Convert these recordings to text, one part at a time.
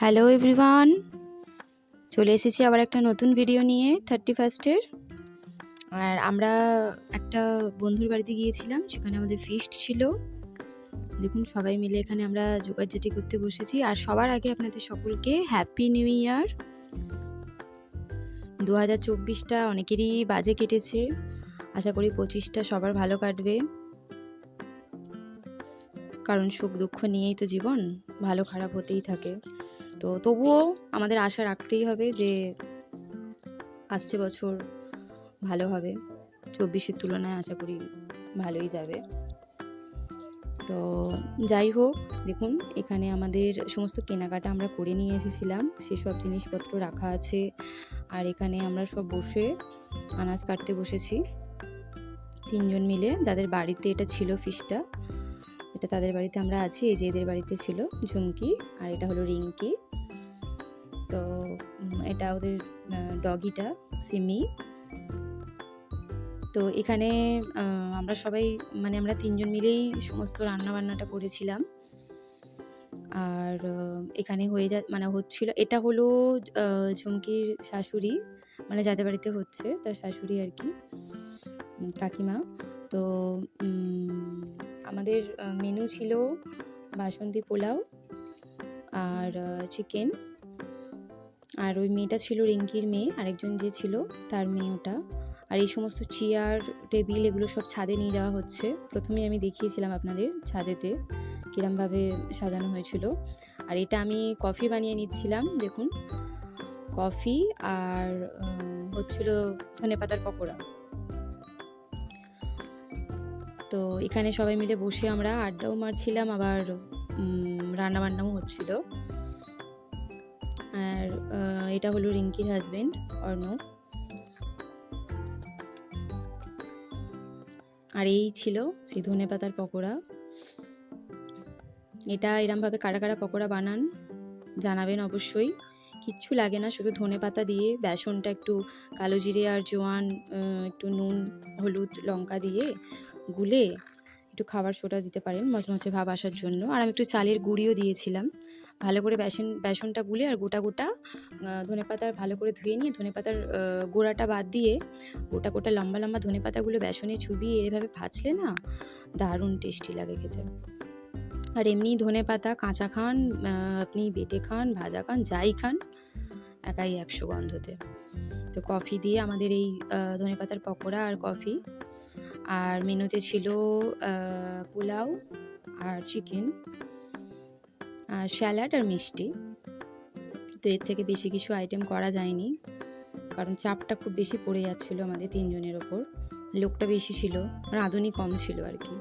Hello everyone চলে এসেছি আবার একটা নতুন ভিডিও নিয়ে থার্টি ফার্স্টের আর আমরা একটা বন্ধুর বাড়িতে গিয়েছিলাম, সেখানে আমাদের ফিস্ট ছিল। দেখুন, সবাই মিলে এখানে আমরা জোগাড়জাটি করতে বসেছি। আর সবার আগে আপনাদের সকলকে হ্যাপি নিউ ইয়ার দু হাজার চব্বিশটা অনেকেরই বাজে কেটেছে। আশা করি পঁচিশটা সবার ভালো কাটবে। কারণ সুখ দুঃখ নিয়েই তো জীবন ভালো খারাপ হতেই থাকে। তো তবুও আমাদের আশা রাখতেই হবে যে আসছে বছর ভালো হবে। চব্বিশের তুলনায় আশা করি ভালোই যাবে। তো যাই হোক, দেখুন, এখানে আমাদের সমস্ত কেনাকাটা আমরা করে নিয়ে এসেছিলাম। সেসব জিনিসপত্র রাখা আছে আর এখানে আমরা সব বসে আনাজ কাটতে বসেছি। তিনজন মিলে, যাদের বাড়িতে এটা ছিল ফিশটা। এটা তাদের বাড়িতে আমরা আছি, এই যে এদের বাড়িতে ছিল ঝুমকি, আর এটা হলো রিঙ্কি। তো এটা ওদের ডগিটা, সিমি। তো এখানে আমরা সবাই মানে আমরা তিনজন মিলেই সমস্ত রান্না বান্নাটা করেছিলাম। আর এখানে হয়ে যা মানে হচ্ছিল, এটা হলো ঝুমকির শাশুড়ি মানে যাদের বাড়িতে হচ্ছে, তার শাশুড়ি আর কি কাকিমা। তো আমাদের মেনু ছিল বাসন্তী পোলাও আর চিকেন আর ওই মেয়েটা ছিল রিঙ্কির মেয়ে, আরেকজন যে ছিল তার মেয়ে ওটা। আর এই সমস্ত চেয়ার, টেবিল এগুলো সব ছাদে নিয়ে যাওয়া হচ্ছে। প্রথমেই আমি দেখিয়েছিলাম আপনাদের ছাদেতে কিরমভাবে সাজানো হয়েছিল। আর এটা আমি কফি বানিয়ে নিচ্ছিলাম, দেখুন। কফি আর হচ্ছিল ধনে পাতার পকোড়া। তো এখানে সবাই মিলে বসে আমরা আড্ডাও মারছিলাম, আবার রান্না বান্নাও হচ্ছিল। আর এটা হলো রিঙ্কির হাজবেন্ড অর্ণব। আর এই ছিল সেই ধনে পাতার পকোড়া। এটা এরমভাবে কারা কারা পকোড়া বানান জানাবেন অবশ্যই। কিচ্ছু লাগে না, শুধু ধনে পাতা দিয়ে, বেসনটা একটু কালো জিরে আর জোয়ান একটু নুন, হলুদ, লঙ্কা দিয়ে গুলে একটু খাবার সোডা দিতে পারেন মচমচে ভাব আসার জন্য। আর আমি একটু চালের গুঁড়িও দিয়েছিলাম। ভালো করে বেসন, বেসনটা গুলে আর গোটা গোটা ধনে পাতার ভালো করে ধুয়ে নিয়ে ধনে পাতার গোড়াটা বাদ দিয়ে গোটা গোটা লম্বা লম্বা ধনে পাতাগুলো বেসনে চুবিয়ে এভাবে ভাজলে না দারুণ টেস্টি লাগে খেতে। আর এমনি ধনে পাতা, কাঁচা খান আপনি বেটে খান, ভাজা খান, যাই খান, একাই একশো গন্ধতে। তো কফি দিয়ে আমাদের এই ধনে পাতার পকোড়া আর কফি আর মেনুতে ছিল পোলাও আর চিকেন আর স্যালাড আর মিষ্টি। তো এর থেকে বেশি কিছু আইটেম করা যায়নি, কারণ চাপটা খুব বেশি পড়ে যাচ্ছিল আমাদের তিনজনের ওপর। লোকটা বেশি ছিল, রাঁধুনি কম ছিল আর কি,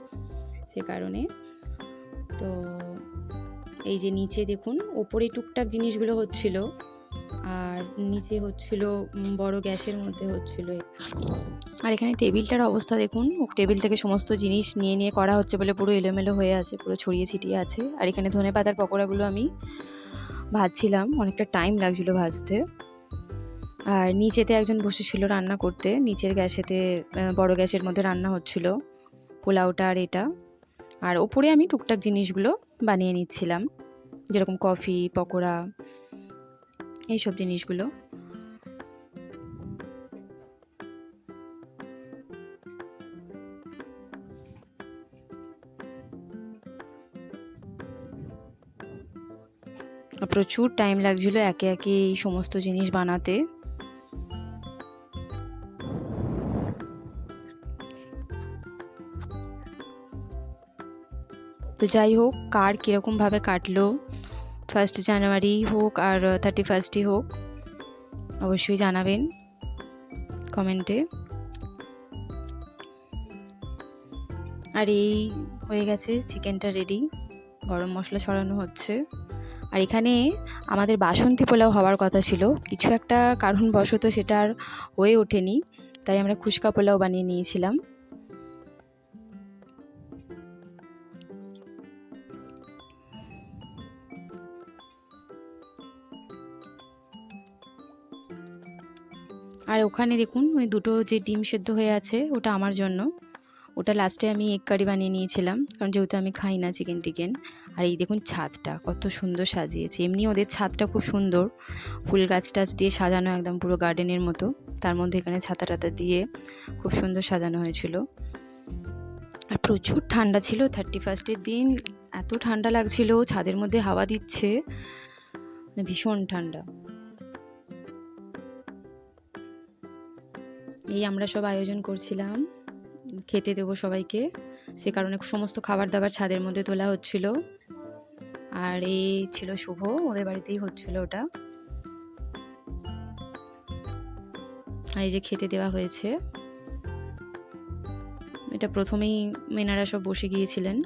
সে কারণে। তো এই যে নিচে দেখুন, ওপরে টুকটাক জিনিসগুলো হচ্ছিল আর নিচে হচ্ছিল বড় গ্যাসের মধ্যে হচ্ছিল আর এখানে টেবিলটার অবস্থা দেখুন, টেবিল থেকে সমস্ত জিনিস নিয়ে নিয়ে করা হচ্ছে বলে পুরো এলোমেলো হয়ে আছে, পুরো ছড়িয়ে ছিটিয়ে আছে। আর এখানে ধনে পাতার পকোড়াগুলো আমি ভাজছিলাম, অনেকটা টাইম লাগছিল ভাজতে। আর নিচেতে একজন বসেছিল রান্না করতে, নিচের গ্যাসেতে বড় গ্যাসের মধ্যে রান্না হচ্ছিল, পোলাওটা আর এটা। আর ওপরে আমি টুকটাক জিনিসগুলো বানিয়ে নিচ্ছিলাম, যেরকম কফি, পকোড়া এইসব জিনিসগুলো। প্রচুর টাইম লাগছিল একে একে এই সমস্ত জিনিস বানাতে। তো যাই হোক, কার কীরকমভাবে কাটলো? ফার্স্ট জানুয়ারি হোক আর থার্টি ফার্স্টই হোক, অবশ্যই জানাবেন কমেন্টে আর এই হয়ে গেছে চিকেনটা রেডি গরম মশলা ছড়ানো হচ্ছে। আর এখানে আমাদের বাসন্তী পোলাও হওয়ার কথা ছিল, কিছু একটা কারণবশত সেটা আর হয়ে ওঠেনি, তাই আমরা খুশকা পোলাও বানিয়ে নিয়েছিলাম। আর ওখানে দেখুন, ওই দুটো যে ডিম সেদ্ধ হয়ে আছে, ওটা আমার জন্য। ওটা লাস্টে আমি এগ কারি বানিয়ে নিয়েছিলাম, কারণ যেহেতু আমি খাই না চিকেন টিকেন। আর এই দেখুন ছাদটা, কত সুন্দর সাজিয়েছে। এমনি ওদের ছাদটা খুব সুন্দর। ফুল গাছ টাছ দিয়ে সাজানো একদম পুরো গার্ডেনের মতো। তার মধ্যে এখানে ছাতা টাতা দিয়ে খুব সুন্দর সাজানো হয়েছিল। আর প্রচুর ঠান্ডা ছিল থার্টি ফার্স্টের দিন। এত ঠান্ডা লাগছিল, ছাদের মধ্যে হাওয়া দিচ্ছে। মানে ভীষণ ঠান্ডা। এই আমরা সব আয়োজন করছিলাম। খেতে দেবো সবাইকে। সে কারণে সমস্ত খাবার দাবার ছাদের মধ্যে তোলা হচ্ছিল। আর এই ছিল শুভ, ওদের বাড়িতেই হচ্ছিল ওটা। এই যে খেতে দেওয়া হয়েছে। এটা প্রথমেই মেনারা সব বসে গিয়েছিলেন।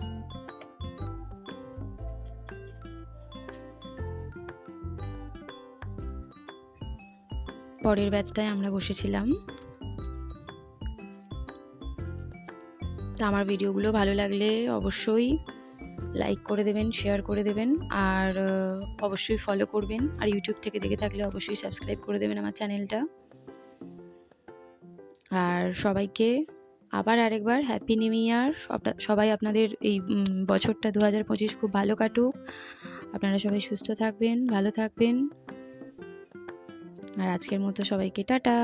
পরের ব্যাচটায় আমরা বসেছিলাম। তো আমার ভিডিওগুলো ভালো লাগলে অবশ্যই লাইক করে দেবেন শেয়ার করে দেবেন আর অবশ্যই ফলো করবেন আর ইউটিউব থেকে দেখে থাকলে অবশ্যই সাবস্ক্রাইব করে দেবেন আমার চ্যানেলটা আর সবাইকে আবার আরেকবার হ্যাপি নিউ ইয়ার সবাই আপনাদের এই বছরটা দু হাজার পঁচিশ খুব ভালো কাটুক। আপনারা সবাই সুস্থ থাকবেন, ভালো থাকবেন। আর আজকের মতো সবাইকে টাটা।